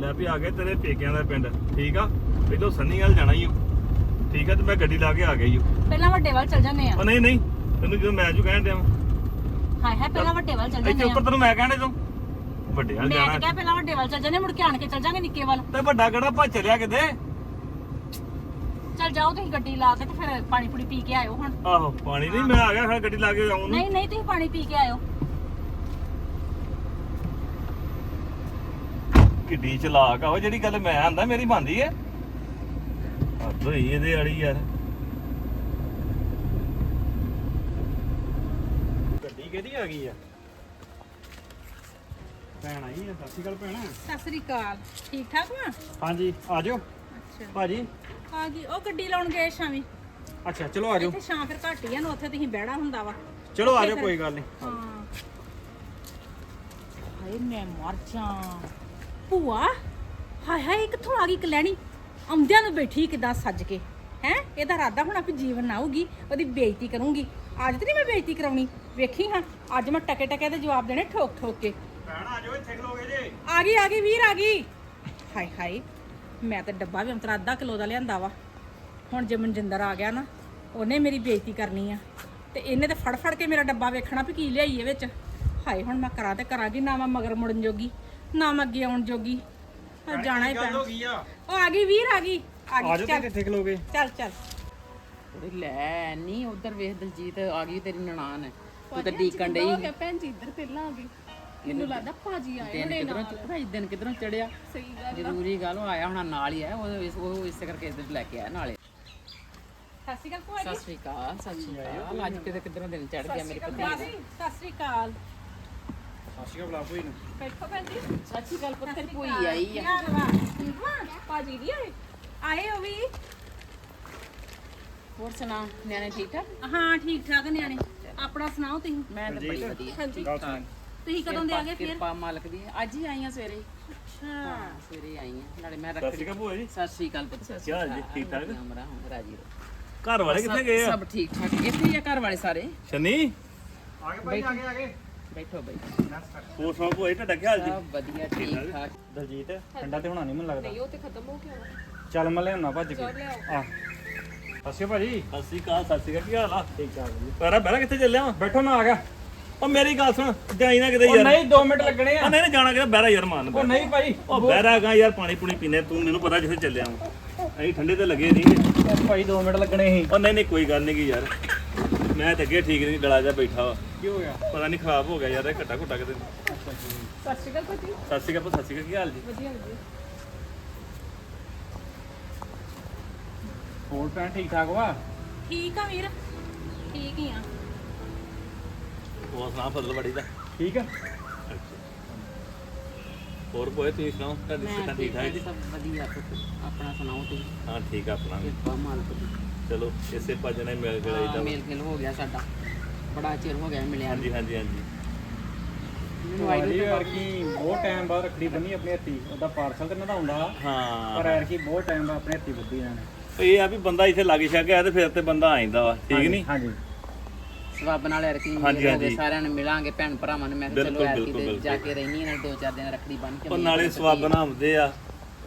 ਲੈ ਵੀ ਆ ਗਏ ਤੇਰੇ ਪੇਕਿਆਂ ਦਾ ਪਿੰਡ ਠੀਕ ਆ? ਪਹਿਲੋਂ ਸੰਨੀ ਵੱਲ ਜਾਣਾ ਹੀ ਠੀਕ ਆ ਤੇ ਮੈਂ ਗੱਡੀ ਲਾ ਕੇ ਆ ਗਈ ਓ ਪਹਿਲਾਂ ਵੱਡੇ ਵੱਲ ਚੱਲ ਜਾਂਦੇ ਆ। ਉਹ ਨਹੀਂ ਨਹੀਂ ਤੈਨੂੰ ਜਦੋਂ ਮੈਂ ਜੂ ਕਹਿਣ ਵਾਂ। ਹਾਏ ਹਾਏ ਪਹਿਲਾਂ ਵੱਡੇ ਵੱਲ ਚੱਲ ਇੱਥੇ ਜਾਂਦੇ ਉੱਪਰ ਆ ਤੈਨੂੰ ਮੈਂ ਕਹਿਣੇ ਤੂੰ। ਵੱਡੇ ਵੱਲ ਮੈਂ ਤਾਂ ਜਾਣਾ ਕਿਹਾ ਪਹਿਲਾਂ ਵੱਡੇ ਵੱਲ ਚੱਲ ਜਾਂਦੇ ਆ, ਮੁੜ ਕੇ ਆਣ ਕੇ ਚੱਲ ਜਾਂਗੇ ਨਿੱਕੇ ਵੱਲ। ਤੇ ਵੱਡਾ ਕਿਹੜਾ ਭੱਜ ਚਲਿਆ ਕਿਤੇ? ਚੱਲ ਜਾਓ ਤੁਸੀਂ ਗੱਡੀ ਲਾ ਕੇ ਤੇ ਫਿਰ ਪਾਣੀ ਪੂਣੀ ਪੀ ਕੇ ਆਇਓ ਹੁਣ। ਆਹੋ ਪਾਣੀ ਨਹੀਂ ਮੈਂ ਆ ਗਿਆ ਫਿਰ ਗੱਡੀ ਲਾ ਕੇ ਆਉਂ ਨੂੰ। ਨਹੀਂ ਨਹੀਂ ਤੁਸੀਂ ਪਾਣੀ ਪੀ ਕੇ ਆਇਓ। ਕਿੱਡੀ ਚਲਾਕ ਆ ਉਹ ਜਿਹੜੀ ਗੱਲ ਮੈਂ ਆਂਦਾ ਮੇਰੀ ਬੰਦੀ ਐ। ਹੱਦ ਹੋਈ ਇਹਦੇ ਵਾਲੀ ਯਾਰ। ਗੱਡੀ ਕਿਹਦੀ ਆ ਗਈ ਆ? ਭੈਣ ਆਈ ਆ ਸਤਿ ਸ਼੍ਰੀ ਅਕਾਲ ਭੈਣ। ਸਤਿ ਸ੍ਰੀ ਅਕਾਲ ਠੀਕ ਠਾਕ ਵਾ? ਹਾਂਜੀ ਆ ਜਾਓ। ਅੱਛਾ। ਭਾਜੀ? ਆ ਗਈ ਉਹ ਗੱਡੀ ਲਾਉਣ ਗਏ ਸ਼ਾਮੀ। ਅੱਛਾ ਚਲੋ ਆ ਜਾਓ। ਇੱਥੇ ਸ਼ਾਮ ਫਿਰ ਘੱਟ ਹੀ ਆ ਨਾ ਉੱਥੇ ਤੁਸੀਂ ਬਹਿਣਾ ਹੁੰਦਾ ਵਾ। ਚਲੋ ਆ ਜਾਓ ਕੋਈ ਗੱਲ ਨਹੀਂ। ਹਾਂ। ਹਾਏ ਮੈਂ ਮਰ ਜਾ ਭੂਆ ਹਾਏ ਹਾਏ ਇਹ ਕਿੱਥੋਂ ਆ ਗਈ ਕਲੈਣੀ ਆਉਂਦਿਆਂ ਨੂੰ ਬੈਠੀ ਕਿਦਾਂ ਸੱਜ ਕੇ। ਹੈ ਇਹਦਾ ਇਰਾਦਾ ਹੋਣਾ ਵੀ ਜੀਵਨ ਆਊਗੀ ਉਹਦੀ ਬੇਇੱਜ਼ਤੀ ਕਰੂੰਗੀ। ਅੱਜ ਤੇ ਨਹੀਂ ਮੈਂ ਬੇਇੱਜ਼ਤੀ ਕਰਾਉਣੀ। ਵੇਖੀ ਹਾਂ ਅੱਜ ਮੈਂ ਟਕੇ ਟਕੇ ਦੇ ਜਵਾਬ ਦੇਣੇ ਠੋਕ ਠੋਕ ਕੇ। ਭੈਣ ਆ ਜਾਓ ਇੱਥੇ ਖਲੋਗੇ ਜੇ। ਆ ਗਈ ਆ ਗਈ ਵੀਰ ਆ ਗਈ। ਹਾਏ ਹਾਏ ਮੈਂ ਤਾਂ ਡੱਬਾ ਵੀ ਅੰਤਰਾ ਅੱਧਾ ਕਿਲੋ ਦਾ ਲਿਆਂਦਾ ਵਾ। ਹੁਣ ਜੇ ਮਨਜਿੰਦਰ ਆ ਗਿਆ ਨਾ ਉਹਨੇ ਮੇਰੀ ਬੇਇੱਜ਼ਤੀ ਕਰਨੀ ਆ। ਤੇ ਇਹਨੇ ਤੇ ਫੜ ਫੜ ਕੇ ਮੇਰਾ ਡੱਬਾ ਵੇਖਣਾ ਵੀ ਕੀ ਲਿਆਈ ਇਹ ਵਿੱਚ। ਹਾਏ ਹੁਣ ਮੈਂ ਕਰਾਂ ਤੇ ਕਰਾਂਗੀ ਨਾ ਮੈਂ ਮਗਰ ਮੁੜਨ ਜੋਗੀ। ਨਾ ਮੈਂ ਅੱਗੇ ਆਉਣ ਜੋਗੀ। ਆ ਜਾਣਾ ਹੀ ਪੈਣਾ। ਹੋ ਗਈ ਆ? ਉਹ ਆ ਗਈ ਵੀਰ ਆ ਗਈ। ਆ ਗਈ ਚੱਲ। ਇੱਥੇ ਖਲੋਗੇ ਚੱਲ ਚੱਲ। ਉਹਦੇ ਲੈ ਨਹੀਂ ਉਧਰ ਵੇਖ ਦਲਜੀਤ ਆ ਗਈ ਤੇਰੀ ਨਨਾਣ ਤੂੰ ਤਾਂ ਡੀਕਣ ਡਈ ਭੈਣ ਜੀ ਇੱਧਰ ਪਹਿਲਾਂ ਆ ਗਈ। ਮੈਨੂੰ ਲੱਗਦਾ ਭਾਜੀ ਆਏ ਦਿਨ ਕਿਧਰੋਂ ਚੜਿਆ ਦਿਨ ਕਿਧਰੋਂ ਚੜਿਆ? ਸਹੀ ਗੱਲ ਜ਼ਰੂਰੀ ਗੱਲ ਉਹ ਆਇਆ ਹੋਣਾ ਨਾਲ ਹੀ ਆਇਆ ਉਹ ਇਸ- ਉਹ ਇਸੇ ਕਰਕੇ ਇੱਧਰ ਲੈ ਕੇ ਆਇਆ ਨਾਲੇ। ਸਤਿ ਸ਼੍ਰੀ ਅਕਾਲ ਸਤਿ ਅਕਾਲ ਅੱਜ ਕਿਤੇ ਕਿਧਰੋਂ ਦਿਨ ਚੜ ਗਿਆ ਮੇਰੇ ਪਤੀ ਜੀ ਸਤਿ ਸ਼੍ਰੀ ਅਕਾਲ। ਅਕਾਲ ਬੁਲਾ ਕੋਈ ਨੂੰ। ਬੈਠੋ ਭੈਣ ਜੀ ਆਈ ਆ? ਯਾਰ ਵਾ ਠੀਕ ਵਾ ਭਾਜੀ ਦੀ ਆਏ? ਆਏ ਉਹ ਵੀ? ਹੋਰ ਸੁਣਾ ਨਿਆਣੇ ਠੀਕ ਠਾਕ? ਹਾਂ ਠੀਕ ਠਾਕ ਨਿਆਣੇ। ਆਪਣਾ ਸੁਣਾਓ ਤੁਸੀਂ? ਮੈਂ ਤਾਂ ਬੜੀ ਵਧੀਆ। ਹਾਂਜੀ। ਗੱਲ ਸੁਣ। ਤੁਸੀਂ ਕਦੋਂ ਦੇ ਆ ਗਏ ਫਿਰ? ਕਿਰਪਾ ਮਾਲਕ ਦੀ। ਅੱਜ ਹੀ ਆਈਆਂ ਸਵੇਰੇ। ਅੱਛਾ। ਹਾਂ ਸਵੇਰੇ ਆਈਆਂ ਨਾਲੇ ਮੈਂ ਸਤਿ ਰੱਖ ਸ਼੍ਰੀ ਅਕਾਲ ਭੂਆ ਜੀ। ਸਤਿ ਸ਼੍ਰੀ ਅਕਾਲ ਪੁੱਤ ਸਤਿ ਕੀ ਹਾਲ ਜੀ? ਠੀਕ ਠਾਕ? ਅਮਰਾ ਹਾਂ ਰਾਜੀ ਰਹੋ। ਘਰ ਵਾਲੇ ਕਿੱਥੇ ਗਏ ਆ? ਸਭ ਠੀਕ ਠਾਕ। ਇੱਥੇ ਹੀ ਆ ਘਰ ਵਾਲੇ ਸਾਰੇ। ਸ਼ਨੀ? ਆ ਗਏ ਭਾਈ ਆ ਗਏ ਆ ਗਏ। ਬੈਠੋ ਬੈਠੋ ਹੋਰ ਸਭ ਭੂਆ ਜੀ ਤੁਹਾਡਾ ਕੀ ਹਾਲ ਜੀ ਸਭ ਵਧੀਆ ਠੀਕ ਠਾਕ ਦਲਜੀਤ ਠੰਡਾ ਤੇ ਹੋਣਾ ਨਹੀਂ ਮੈਨੂੰ ਲੱਗਦਾ। ਨਹੀਂ ਉਹ ਤੇ ਖਤਮ ਹੋ ਗਿਆ ਚੱਲ ਮੈਂ ਲਿਆਉਣਾ ਭੱਜ ਕੇ। ਆ। ਅੱਛਾ ਭਾਜੀ। ਸਤਿ ਸ਼੍ਰੀ ਅਕਾਲ ਸਤਿ ਸ਼੍ਰੀ ਅਕਾਲ ਕੀ ਹਾਲ ਆ? ਠੀਕ ਠਾਕ ਜੀ। ਪੈਰਾ ਪੈਰਾ ਕਿੱਥੇ ਚੱਲਿਆ ਵਾਂ? ਬੈਠੋ ਮੈਂ ਆ ਗਿਆ ਉਹ ਮੇਰੀ ਗੱਲ ਸੁਣ ਜਾਈ ਨਾ ਕਿਤੇ ਉਹ ਯਾਰ। ਨਹੀਂ 2 ਮਿੰਟ ਲੱਗਣੇ ਆ। ਆ ਨਹੀਂ ਨਹੀਂ ਜਾਣਾ ਕਿਤੇ ਬਹਿਰਾ ਯਾਰ ਮਾਨ ਉਹ ਨਹੀਂ ਭਾਈ ਉਹ ਬਹਿਰਾ ਗਾ ਯਾਰ ਪਾਣੀ ਪੂਣੀ ਪੀਨੇ ਤੂੰ ਮੈਨੂੰ ਪਤਾ ਜਿੱਥੇ ਚੱਲਿਆ ਵਾਂ। ਅਸੀਂ ਠੰਡੇ ਤੇ ਲੱਗੇ ਨਹੀਂ। ਉਹ ਭਾਈ 2 ਮਿੰਟ ਲੱਗਣੇ ਸੀ। ਉਹ ਨਹੀਂ ਨਹੀਂ ਕੋਈ ਗੱਲ ਨਹੀਂ ਗੀ ਯਾਰ। ਮੈਂ ਤਾਂ ਅੱਗੇ ਠੀਕ ਨਹੀਂ ਗਲਾ ਜਾ ਬੈਠਾ ਵਾ। ਕੀ ਹੋ ਗਿਆ? ਪਤਾ ਨਹੀਂ ਖਰਾਬ ਹੋ ਗਿਆ ਯਾਰ ਇਹ ਘੱਟਾ ਘੁੱਟਾ ਕਿਤੇ। ਸਤਿ ਸ਼੍ਰੀ ਅਕਾਲ ਭਾਜੀ। ਸਤਿ ਸ਼੍ਰੀ ਅਕਾਲ ਸਤਿ ਸ਼੍ਰੀ ਅਕਾਲ ਕੀ ਹਾਲ ਜੀ? ਵਧੀਆ ਵਧੀਆ। ਹੋਰ ਭੈਣ ਠੀਕ ਠਾਕ ਵਾ? ਠੀਕ ਆ ਵੀਰ ਠੀਕ ਹੀ ਆ। ਹੋਰ ਸੁਣਾ ਫਸਲ ਬੜੀ ਦਾ? ਠੀਕ ਆ? ਹੋਰ ਬੋਏ ਤੁਸੀਂ ਸੁਣਾਓ ਤੁਹਾਡੀ ਸਿਹਤਾਂ ਠੀਕ ਠਾਕ ਜੀ? ਸਭ ਵਧੀਆ। ਆਪਣਾ ਸੁਣਾਓ ਤੁਸੀਂ? ਹਾਂ ਠੀਕ ਆ ਆਪਣਾ ਵੀ। ਕਿਰਪਾ ਮਾਲਕ ਦੀ। ਚਲੋ ਇਸੇ ਭਜਨੇ ਮਿਲ ਹਾਂ, ਗਏ ਮੇਲ ਗਿਲ ਹੋ ਗਿਆ ਸਾਡਾ। ਬੜਾ ਚਿਰ ਹੋ ਗਿਆ ਮਿਲਿਆ ਹਾਂਜੀ ਹਾਂਜੀ ਹਾਂਜੀ। ਮੈਨੂੰ ਬਹੁਤ ਟਾਈਮ ਬਾਅਦ ਰੱਖੜੀ ਬੰਨੀ ਆਪਣੇ ਹੱਥੀ। ਉਹਦਾ ਪਾਰਸਲ ਤੇ ਨਾ ਤਾਂ ਹੁੰਦਾ ਹਾਂ। ਪਰ ਯਾਰ ਕੀ ਬਹੁਤ ਟਾਈਮ ਬਾਅਦ ਆਪਣੇ ਹੱਥੀ ਬੱਧੀ ਇਹਨਾਂ ਨੇ। ਇਹ ਆ ਵੀ ਬੰਦਾ ਇੱਥੇ ਲੱਗ ਛੱਗ ਗਿਆ ਤੇ ਫਿਰ ਤੇ ਬੰਦਾ ਆ ਜਾਂਦਾ ਵਾ ਠੀਕ ਨਹੀਂ? ਹਾਂਜੀ। ਸਵਾਬ ਨਾਲ ਰਖੀ ਹਾਂਜੀ, ਹੋ ਹਾਂਜੀ। ਸਾਰਿਆਂ ਨੂੰ ਮਿਲਾਂਗੇ ਭੈਣ ਭਰਾਵਾਂ ਨੂੰ ਮੈਂ ਕਿਹਾ ਚਲੋ ਬਿਲਕੁਲ, ਐਤਕੀ ਬਿਲਕੁਲ, ਤੇ ਜਾ ਕੇ ਰਹਿਣੀ ਇਹਨਾਂ ਦੋ ਚਾਰ ਦਿਨ ਰੱਖੜੀ ਬੰਨ ਕੇ ਉਹ ਨਾਲੇ ਸਵਾਬ ਬਣਾਉਂਦੇ ਆ।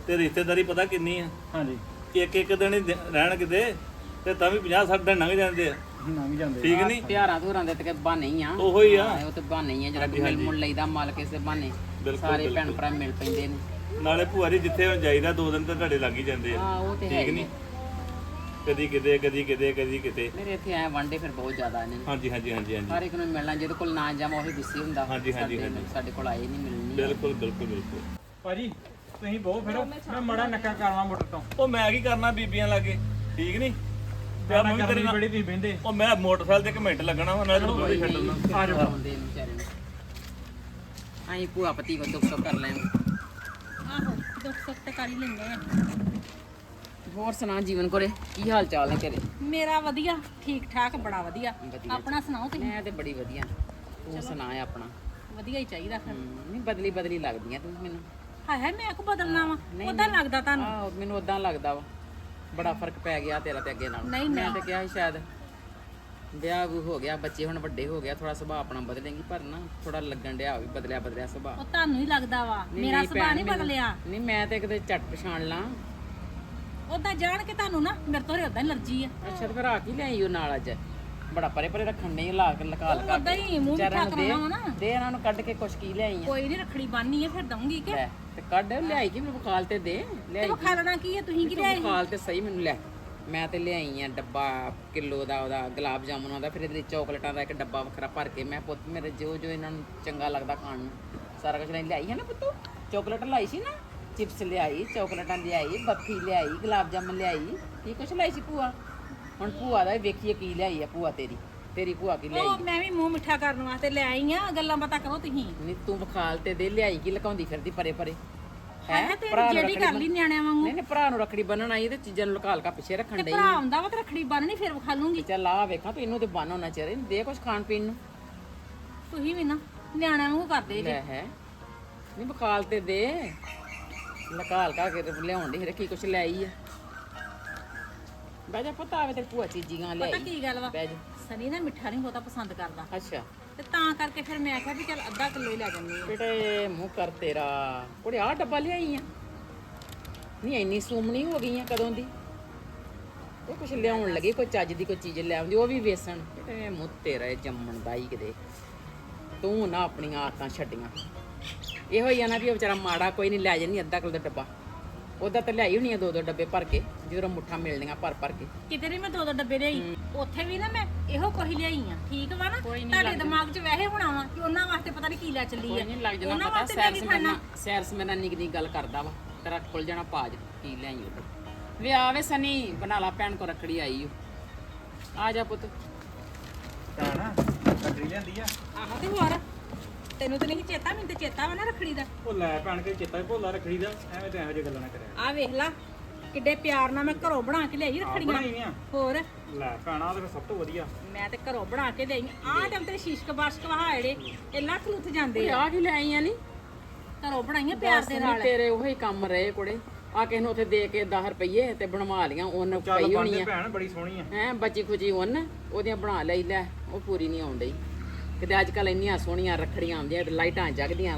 ਤੇ ਰਿਸ਼ਤੇਦਾਰੀ ਪਤਾ ਕਿੰਨੀ ਆ? ਹਾਂਜੀ। ਇੱਕ ਇੱਕ ਦਿਨ ਹੀ ਦਿ- ਰਹਿਣ ਕਿਤੇ? ਤੇ ਤਾਂ ਵੀ 50 60 ਦਿਨ ਲੰਘ ਜਾਂਦੇ ਆ। ਲੰਘ ਜਾਂਦੇ ਠੀਕ ਨਹੀਂ? ਤਿਉਹਾਰਾਂ ਧੂਰਾਂ ਦੇ ਤੇ ਬਹਾਨੇ ਹੀ ਆ। ਉਹੋ ਹੀ ਆ। ਹਾਂ, ਉਹ ਤੇ ਬਹਾਨੇ ਹੀ ਆ ਜਿਹੜਾ ਮਿਲ ਮੁਲ ਲਈਦਾ ਮਾਲ ਕਿਸੇ ਬਹਾਨੇ। ਬਿਲਕੁਲ, ਸਾਰੇ ਭੈਣ ਭਰਾ ਮਿਲ ਪੈਂਦੇ ਨੇ। ਨਾਲੇ ਭੂਆ ਜੀ ਜਿੱਥੇ ਹੁਣ ਜਾਈਦਾ ਦੋ ਦਿਨ ਤਾਂ ਤੁਹਾਡੇ ਲੱਗ ਹੀ ਜਾਂਦੇ ਆ। ਹਾਂ ਉਹ ਤੇ ਹੈ ਠੀਕ ਹੀ ਨਹੀਂ? ਆ। ਕਦੀ ਕਿਤੇ ਕਦੀ ਕਿਤੇ ਕਦੀ ਕਿਤੇ। ਮੇਰੇ ਇੱਥੇ ਆਏ ਵਾਂਡੇ ਫਿਰ ਬਹੁਤ ਜ਼ਿਆਦਾ ਨੇ। ਹਾਂਜੀ ਹਾਂਜੀ ਹਾਂਜੀ ਹਾਂਜੀ। ਹਰ ਇੱਕ ਨੂੰ ਮਿਲਣਾ ਜਿਹਦੇ ਕੋਲ ਨਾ ਜਾਵਾਂ ਉਹੀ ਗੁੱਸੇ ਹੁੰਦਾ। ਹਾਂਜੀ, ਹਾਂਜੀ, ਸਾਡੇ- ਹਾਂਜੀ। ਸਾਡੇ ਕੋਲ ਆਏ ਨਹੀਂ ਮਿਲਣੀ ਬਿਲਕੁਲ ਬਿਲਕੁਲ ਬਿਲਕੁਲ। ਭਾਜੀ ਤੁਸੀਂ ਬਹੁਤ ਫਿਰ। ਮੈਂ ਮੜਾ ਨੱਕਾ ਕਰਵਾ ਮੋਟਰ ਤੋਂ। ਉਹ ਮੈਂ ਕੀ ਕਰਨਾ ਬੀਬੀਆਂ ਲਾਗੇ? ਠੀਕ ਨਹੀਂ? ਤੇ ਮੈਂ ਵੀ ਤੇਰੇ ਨਾਲ ਬੜੀ ਤੁਸੀਂ ਬਹਿੰਦੇ? ਉਹ ਮੈਂ ਮੋਟਰਸਾਈਕਲ ਤੇ ਇੱਕ ਮਿੰਟ ਲੱਗਣਾ ਵਾ ਨਾਲ ਤੂੰ ਵੀ ਛੱਡਣਾ ਆ ਜਾਓ ਆਉਂਦੇ ਨੇ ਵਿਚਾਰੇ ਨੂੰ। ਆਈ ਭੂਆ ਪਤੀ ਕੋ ਦੁੱਖ ਸੁੱਖ ਕਰ ਲੈ ਆਹੋ ਦੁੱਖ ਸੁੱਖ ਤੇ ਕਰ ਹੀ ਲੈਂਦੇ ਆ। ਹੋਰ ਸੁਣਾ ਜੀਵਨ ਕੋਲੇ ਕੀ ਹਾਲ ਚਾਲ ਨੇ ਤੇਰੇ? ਮੇਰਾ ਵਧੀਆ ਠੀਕ ਠਾਕ ਬੜਾ ਵਧੀਆ। ਵਧੀਆ। ਆਪਣਾ ਸੁਣਾਓ ਤੁਸੀਂ? ਮੈਂ ਤੇ ਬੜੀ ਵਧੀਆ। ਤੂੰ ਸੁਣਾ ਆਪਣਾ। ਵਧੀਆ ਹੀ ਚਾਹੀਦਾ ਫਿਰ। ਹਮ, ਨਹੀਂ ਬਦਲੀ ਬਦਲੀ ਲੱਗਦੀਆਂ ਤੂੰ ਮੈਨੂੰ। ਹਾਏ ਹਾਏ ਮੈਂ ਕੋ ਬਦਲਣਾ ਵਾ? ਉਦਾਂ ਲੱਗਦਾ ਤੁਹਾਨੂੰ? ਆਹ ਮੈਨੂੰ ਉਦਾਂ ਲੱਗਦਾ ਵਾ। ਬੜਾ ਫ਼ਰਕ ਪੈ ਗਿਆ ਤੇਰਾ ਤੇ ਅੱਗੇ ਨਾਲ। ਨਹੀਂ, ਮੈਂ ਨਹੀਂ। ਤੇ ਕਿਹਾ ਸੀ ਸ਼ਾਇਦ ਵਿਆਹ ਵੂ ਹੋ ਗਿਆ ਬੱਚੇ ਹੁਣ ਵੱਡੇ ਹੋ ਗਿਆ ਥੋੜਾ ਸੁਭਾਅ ਆਪਣਾ ਬਦਲੇਗੀ ਪਰ ਨਾ ਥੋੜਾ ਲੱਗਣ ਡਿਆ ਵੀ ਬਦਲਿਆ ਬਦਲਿਆ ਸੁਭਾਅ। ਉਹ ਤੁਹਾਨੂੰ ਹੀ ਲੱਗਦਾ ਵਾ ਮੇਰਾ ਨਹੀਂ ਸੁਭਾਅ ਭੈਣ, ਨਹੀਂ ਮੈਨੂੰ- ਬਦਲਿਆ। ਨਹੀਂ ਮੈਂ ਤੇ ਕਿਤੇ ਝਟ ਪਛਾਣ ਲਾਂ। ਉਦਾਂ ਜਾਣ ਕੇ ਤੁਹਾਨੂੰ ਨਾ ਮੇਰੇ ਤੋਂ ਉਦਾਂ ਅਲਰਜੀ ਆ। ਅੱਛਾ ਤੇ ਫਿਰ ਆ ਕੀ ਲਿਆਈ ਉਹ ਨਾਲ ਅੱਜ? ਬੜਾ ਪਰੇ ਪਰੇ ਰੱਖਣ ਨਹੀਂ ਲਾ ਕੇ ਲਕਾ ਲਕਾ ਉਦਾਂ ਹੀ ਮੂੰਹ ਮਿੱਠਾ ਕਰਾਉਣਾ ਵਾ ਨਾ। ਦੇ ਇਹਨਾਂ ਨੂੰ ਕੱਢ ਕੇ ਕੁਛ ਕੀ ਲਿਆਈ ਆ? ਕੋਈ ਨਹੀਂ ਰੱਖੜੀ ਬੰਨ੍ਹੀ ਆ ਫਿਰ ਦਊਂਗੀ ਕਿ? ਲੈ ਤੇ ਕੱਢ ਲਿਆਈ ਕੀ ਮੈਨੂੰ ਬਖਾਲ ਤੇ ਦੇ? ਤੇ ਲਿਆਈ ਉਹ ਖਾ ਲੈਣਾ ਕੀ ਹੈ ਤੁਸੀਂ ਕੀ ਤੂੰ ਲਿਆਏ ਬਖਾਲ ਤੇ ਸਹੀ ਮੈਨੂੰ ਲੈ। ਮੈਂ ਤੇ ਲਿਆਈ ਆ ਡੱਬਾ ਕਿਲੋ ਦਾ ਉਹਦਾ ਗੁਲਾਬ ਜਾਮੁਨਾਂ ਦਾ ਫਿਰ ਇਹਦੇ ਵਿੱਚ ਚਾਕਲੇਟਾਂ ਦਾ ਇੱਕ ਡੱਬਾ ਵੱਖਰਾ ਭਰ ਕੇ ਮੈਂ ਪੁੱਤ ਮੇਰੇ ਜੋ ਜੋ ਇਹਨਾਂ ਨੂੰ ਚੰਗਾ ਲੱਗਦਾ ਖਾਣ ਨੂੰ ਸਾਰਾ ਕੁਝ ਲਿਆਈ ਹੈ ਨਾ ਪੁੱਤੂ? ਚਾਕਲੇਟ ਲਾਈ ਸੀ ਨਾ? ਚਿਪਸ ਲਿਆਈ ਚਾਕਲੇਟਾਂ ਲਿਆਈ ਬੱਫੀ ਲਿਆਈ ਗੁਲਾਬ ਜਾਮੁਨ ਲਿਆਈ ਕੀ ਕੁਛ ਲਿਆਈ ਸੀ ਭੂਆ? ਹੁਣ ਭੂਆ ਦਾ ਵੀ ਵੇਖੀਏ ਕੀ ਲਿਆਈ ਆ ਭੂਆ ਤੇਰੀ ਤੇਰੀ ਭੂਆ ਕੀ ਲਿਆਈ ਉਹ ਮੈਂ ਵੀ ਮੂੰਹ ਮਿੱਠਾ ਕਰਨ ਵਾਸਤੇ ਲੈ ਆਈ ਆ ਗੱਲਾਂ ਬਾਤਾਂ ਕਰੋ ਤੁਸੀਂ। ਨਹੀਂ ਤੂੰ ਬਖਾਲ ਤੇ ਦੇ ਲਿਆਈ ਕੀ ਲਕਾਉਂਦੀ ਫਿਰਦੀ ਪਰੇ ਪਰੇ। ਹੈ? ਤੇ ਜਿਹੜੀ ਕਰ ਲਈ ਨਿਆਣਿਆਂ ਵਾਂਗੂ। ਨਹੀਂ ਨਹੀਂ ਭਰਾ ਨੂੰ ਰੱਖੜੀ ਬੰਨਣ ਆਈ ਤੇ ਚੀਜ਼ਾਂ ਨੂੰ ਲੁਕਾ ਲਕਾ ਪਿੱਛੇ ਰੱਖਣ ਤੇ ਡਈ ਭਰਾ ਆਉਂਦਾ ਵਾ ਤੇ ਰੱਖੜੀ ਬੰਨਣੀ ਫਿਰ ਵਿਖਾ ਲੂੰਗੀ ਚੱਲ ਆ ਵੇਖਾਂ ਤੂੰ ਇਹਨੂੰ ਤੇ ਬੰਨ ਹੋਣਾ ਚਾਹੀਦਾ ਇਹਨੂੰ ਦੇ ਕੁਝ ਖਾਣ ਪੀਣ ਨੂੰ। ਤੁਸੀਂ ਵੀ ਨਾ ਨਿਆਣਿਆਂ ਵਾਂਗੂ ਕਰਦੇ ਜੇ। ਲੈ ਹੈ। ਨਹੀਂ ਤੇ ਦੇ। ਲਕਾਲ ਕਾ ਕੇ ਤੇ ਲਿਆਉਣ ਦੀ ਕੀ ਕੁਛ ਲੈ ਆਈ ਆ। ਬਹਿ ਜਾ ਪੁੱਤ ਆਵੇ ਤੇ ਭੂਆ ਚੀਜ਼ੀਆਂ ਲੈ ਪਤਾ ਕੀ ਗੱਲ ਵਾ? ਬਹਿ ਜਾ। ਸਨੀ ਨਾ ਮਿੱਠਾ ਨਹੀਂ ਬਹੁਤਾ ਪਸੰਦ ਕਰਦਾ। ਅੱਛਾ। ਤੇ ਤਾਂ ਕਰਕੇ ਫਿਰ ਮੈਂ ਕਿਹਾ ਵੀ ਚੱਲ ਅੱਧਾ ਕਿਲੋ ਹੀ ਲੈ ਜੰਨੀ ਬੇਟੇ ਮੂੰਹ ਕਰ ਤੇਰਾ। ਕੁੜੇ ਆ ਡੱਬਾ ਲਿਆਈ ਆ। ਨਹੀਂ ਇੰਨੀ ਸੂਮਣੀ ਹੋ ਗਈ ਆ ਕਦੋਂ ਦੀ? ਉਹ ਕੁਛ ਲਿਆਉਣ ਲੱਗੀ ਕੋਈ ਚੱਜ ਦੀ ਕੋਈ ਚੀਜ਼ ਲੈ ਆਉਂਦੀ ਉਹ ਵੀ ਵੇਸਣ। ਬੇਟੇ ਮੂੰਹ ਤੇਰਾ ਜੰਮਣ ਦਾ ਹੀ ਕਿਤੇ। ਤੂੰ ਨਾ ਆਪਣੀਆਂ ਆਦਤਾਂ ਛੱਡੀਆਂ। ਇਹੋ ਹੀ ਆ ਨਾ ਵੀ ਉਹ ਵਿਚਾਰਾ ਮਾੜਾ ਕੋਈ ਨਹੀਂ ਲੈ ਜੰਨੀ ਅੱਧਾ ਕਿਲੋ ਦਾ ਡੱਬਾ। ਉਹਦਾ ਤਾਂ ਲਿਆਈ ਹੋਣੀ ਆ ਦੋ ਦੋ ਡੱਬੇ ਭਰ ਕੇ। ਜਦੋਂ ਮੁੱਠਾ ਮਿਲਣੀਆਂ ਭਰ ਭਰ ਕੇ। ਕਿਤੇ ਨਹੀਂ ਮੈਂ ਦੋ ਦੋ ਡੱਬੇ ਲਿਆਈ। ਉੱਥੇ ਵੀ ਨਾ ਮੈਂ ਇਹੋ ਕੁਝ ਲਿਆਈ ਆ। ਠੀਕ ਵਾ ਨਾ? ਕੋਈ ਨੀ ਤੁਹਾਡੇ ਦਿਮਾਗ 'ਚ ਵੈਸੇ ਹੋਣਾ ਵਾ ਕਿ ਉਹਨਾਂ ਵਾਸਤੇ ਪਤਾ ਨਹੀਂ ਕੀ ਲੈ ਚੱਲੀ ਕੋਈ ਆ। ਨਹੀਂ ਲੱਗ ਜਾਣਾ ਉਹਨਾਂ ਪਤਾ। ਵਾਸਤੇ ਸੈਰ ਮੈਂ ਕੀ ਖਾਣਾ। ਸੈਰ ਸਮੇਨਾ ਨਿਕ ਨਿਕ ਗੱਲ ਕਰਦਾ ਵਾ। ਤੇਰਾ ਖੁੱਲ ਜਾਣਾ ਪਾਜ ਕੀ ਲਿਆਈ ਉਧਰ ਵੇ ਆਵੇ ਸਨੀ ਬਣਾ ਲਾ ਭੈਣ ਕੋ ਰੱਖੜੀ ਆਈ ਓ। ਆ ਜਾ ਪੁੱਤ। ਭੈਣ ਕੱਢੀ ਲੈਂਦੀ ਆ। ਆਹੋ ਤੇ ਹੋਰ। ਤੈਨੂੰ ਤਾਂ ਨਹੀਂ ਚੇਤਾ ਮੈਨੂੰ ਤੇ ਚੇਤਾ ਵਾ ਨਾ ਰੱਖੜੀ ਦਾ। ਉਹ ਲੈ ਭੈਣ ਕੇ ਚੇਤਾ ਹੀ ਭੁੱਲਾ ਰੱਖੜੀ ਦਾ। ਐਵੇਂ ਤੇ ਇਹੋ ਜਿਹੀ ਗੱਲਾਂ ਨਾ ਕਰਿਆ ਆ ਵੇਖ ਲਾ। ਕਿੱਡੇ ਪਿਆਰ ਨਾਲ ਮੈਂ ਘਰੋਂ ਬਣਾ ਕੇ ਲਿਆਈ ਰੱਖੜੀਆਂ ਬਣਾਈਆਂ ਹੋਰ। ਲੈ ਭੈਣਾ ਤਾਂ ਸਭ ਤੋਂ ਵਧੀਆ। ਮੈਂ ਤੇ ਘਰੋਂ ਬਣਾ ਕੇ ਦੇਈ ਆ ਤੇ ਤੇਰੇ ਸ਼ੀਸ਼ਕ ਬਾਸ਼ਕ ਵਹਾ ਜਿਹੜੇ ਇਹ ਲੱਖ ਲੁੱਥ ਜਾਂਦੇ ਆ। ਆ ਕੀ ਲੈ ਆਈਆਂ ਨੀ? ਘਰੋਂ ਬਣਾਈਆਂ ਪਿਆਰ ਦੇ ਨਾਲ। ਤੇਰੇ ਉਹੀ ਕੰਮ ਰਹੇ ਕੁੜੇ। ਆ ਕਿਸੇ ਨੂੰ ਉੱਥੇ ਦੇ ਕੇ 10 ਰੁਪਏ ਤੇ ਬਣਵਾ ਲੀਆਂ ਉਹਨ ਚੱਲ ਪਈ ਹੋਣੀ ਬੰਦੇ ਆ। ਭੈਣ ਬੜੀ ਸੋਹਣੀ ਆ। ਹੈ ਬੱਚੀ ਖੁਜੀ ਉਹਨ ਉਹਦੀਆਂ ਬਣਾ ਲਈ ਲੈ ਉਹ ਪੂਰੀ ਨਹੀਂ ਆਉਂਦੀ ਕਿਤੇ ਅੱਜ ਕੱਲ ਇੰਨੀਆਂ ਸੋਹਣੀਆਂ ਰੱਖੜੀਆਂ ਆਉਂਦੀਆਂ ਤੇ ਲਾਈਟਾਂ ਜਗਦੀਆਂ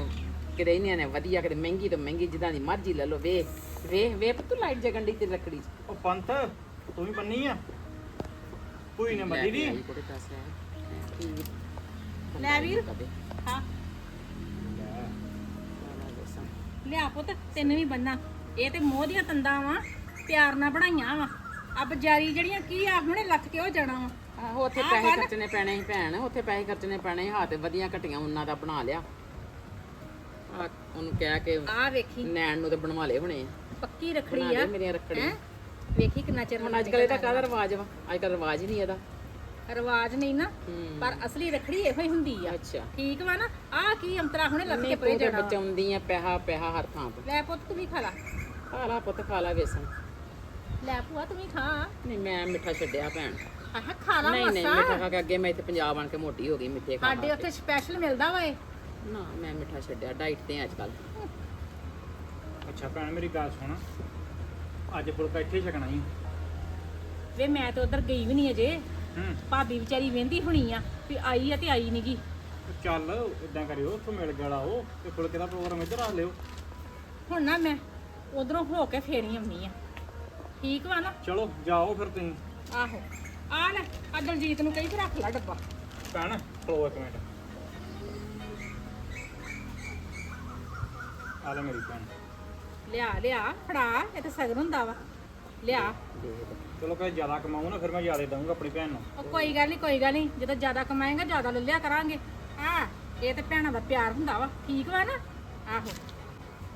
ਕਿਤੇ ਇੰਨੀਆਂ ਨੇ ਵਧੀਆ ਕਿਤੇ ਮਹਿੰਗੀ ਤੋਂ ਮਹਿੰਗੀ ਜਿੱਦਾਂ ਦੀ ਮਰਜ਼ੀ ਲੈ ਲਓ ਵੇ ਵੇ ਵੇ ਪੁੱਤ ਲਾਈਟ ਜਗਣ ਦੀ ਤੇ 'ਚ। ਉਹ ਪੰਥ ਤੂੰ ਵੀ ਬੰਨੀ ਆ? ਕੋਈ ਨੇ ਮੱਦੀ ਦੀ ਲੈ ਵੀਰ। ਹਾਂ। ਲੈ, ਲਿਆ ਪੁੱਤ ਤੈਨੂੰ ਵੀ ਬੰਨਾ। ਇਹ ਤੇ ਮੋਹ ਦੀਆਂ ਤੰਦਾਂ ਵਾ ਪਿਆਰ ਨਾਲ ਬਣਾਈਆਂ ਵਾ। ਆ ਬਜਾਰੀ ਜਿਹੜੀਆਂ ਕੀ ਆ ਹੁਣੇ ਲੱਥ ਕੇ ਹੋ ਜਾਣਾ ਵਾ। ਆਹੋ ਉੱਥੇ ਪੈਸੇ ਖਰਚਣੇ ਪੈਣੇ ਸੀ ਭੈਣ ਉੱਥੇ ਪੈਸੇ ਖਰਚਣੇ ਪੈਣੇ ਸੀ। ਹੱਥ ਵਧੀਆ ਘਟੀਆਂ ਉਹਨਾਂ ਦਾ ਬਣਾ ਲਿਆ। ਆ ਉਹਨੂੰ ਕਹਿ ਕੇ ਆ ਵੇਖੀ। ਨੈਣ ਨੂੰ ਤੇ ਬਣਵਾ ਲਏ ਹੋਣੇ ਆ। ਪੱਕੀ ਬਣਾ ਰੱਖੜੀ ਆ ਮੇਰੀਆਂ ਰੱਖੜੀਆਂ। ਹੈਂ? ਵੇਖੀ ਕਿੰਨਾ ਚਿਰ ਹੁਣ ਅੱਜ ਕੱਲ ਇਹਦਾ ਕਾਹਦਾ ਰਿਵਾਜ ਵਾ? ਅੱਜ ਕੱਲ ਰਿਵਾਜ ਹੀ ਨਹੀਂ ਇਹਦਾ। ਰਿਵਾਜ ਨਹੀਂ ਨਾ ਹੂੰ। ਪਰ ਅਸਲੀ ਰੱਖੜੀ ਇਹੋ ਹੀ ਹੁੰਦੀ ਆ। ਅੱਛਾ। ਠੀਕ ਵਾ ਨਾ? ਆ ਕੀ ਅੰਤਰਾ ਹੁਣੇ ਲੱਥ ਕੇ ਨਹੀਂ ਪਰੇ ਤੂੰ ਤੇ ਜਾਣਾ ਵਾ। ਬਚਾਉਂਦੀ ਆ ਪੈਸਾ ਪੈਸਾ ਹਰ ਥਾਂ ਤੇ। ਲੈ ਪੁੱਤ ਤੂੰ ਵੀ ਖਾ ਲਾ। ਖਾ ਲਾ ਪੁੱਤ ਖਾ ਲਾ ਵੇਸਣ। ਲੈ ਭੂਆ ਤੂੰ ਵੀ ਖਾ। ਨਹੀਂ ਮੈਂ ਮਿੱਠਾ ਛੱਡਿਆ ਭੈਣ। ਆਹ ਖਾ ਲਾ ਨਹੀਂ ਨਹੀਂ ਮਸਾ। ਮਿੱਠਾ ਖਾ ਕੇ ਅੱਗੇ ਮੈਂ ਇੱਥੇ ਪੰਜਾਬ ਆਣ ਕੇ ਮੋਟੀ ਹੋ ਗਈ ਮਿੱਠੇ ਖਾ ਸਾਡੇ ਖਾ ਉੱਥੇ ਸਪੈਸ਼ਲ ਮਿਲਦਾ ਵਾ ਇਹ। ਨਾ ਮੈਂ ਮਿੱਠਾ ਛੱਡਿਆ ਡਾਈਟ ਤੇ ਅੱਜ ਕੱਲ ਅੱਛਾ ਭੈਣ ਮੇਰੀ ਗੱਲ ਸੁਣ। ਅੱਜ ਫੁਲਕਾ ਇੱਥੇ ਹੀ ਛਕਣਾ ਹੀ ਵੇ ਮੈਂ ਤਾਂ ਉਧਰ ਗਈ ਵੀ ਨਹੀਂ ਅਜੇ। ਹੂੰ। ਭਾਬੀ ਵਿਚਾਰੀ ਵੇਂਦੀ ਹੋਣੀ ਆ ਵੀ ਆਈ ਆ ਤੇ ਆਈ ਨਹੀਂਗੀ ਚੱਲ ਇਦਾਂ ਕਰਿਓ ਉੱਥੋਂ ਮਿਲ ਗਿਆ ਉਹ ਤੇ ਫੁਲਕੇ ਦਾ ਪ੍ਰੋਗਰਾਮ ਇੱਧਰ ਰੱਖ ਲਿਓ। ਹੁਣ ਨਾ ਮੈਂ ਉਧਰੋਂ ਹੋ ਕੇ ਫੇਰੀ ਆਉਣੀ ਆ। ਠੀਕ ਵਾ ਨਾ? ਚਲੋ ਜਾਓ ਫਿਰ ਤੁਸੀਂ। ਆਹੋ। ਆ ਲੈ ਆ ਦਲਜੀਤ ਨੂੰ ਕਹੀ ਤੇ ਰੱਖ ਲੈ ਡੱਬਾ। ਭੈਣ ਖਲੋ ਇੱਕ ਮਿੰਟ। ਆ ਲੈ ਮੇਰੀ ਭੈਣ। ਲਿਆ ਲਿਆ ਫੜਾ ਇਹ ਤਾਂ ਸਗਨ ਹੁੰਦਾ ਵਾ। ਲਿਆ। ਚਲੋ ਕਹੇ ਜ਼ਿਆਦਾ ਕਮਾਉ ਨਾ ਫਿਰ ਮੈਂ ਜ਼ਿਆਦਾ ਦਊਂਗਾ ਆਪਣੀ ਭੈਣ ਨੂੰ। ਉਹ ਕੋਈ ਗੱਲ ਨਹੀਂ ਕੋਈ ਗੱਲ ਨਹੀਂ ਜਦੋਂ ਜ਼ਿਆਦਾ ਕਮਾਏਗਾ ਜ਼ਿਆਦਾ ਲੈ ਲਿਆ ਕਰਾਂਗੇ। ਹਾਂ ਇਹ ਤੇ ਭੈਣਾਂ ਦਾ ਪਿਆਰ ਹੁੰਦਾ ਵਾ। ਠੀਕ ਵਾ ਨਾ? ਆਹੋ।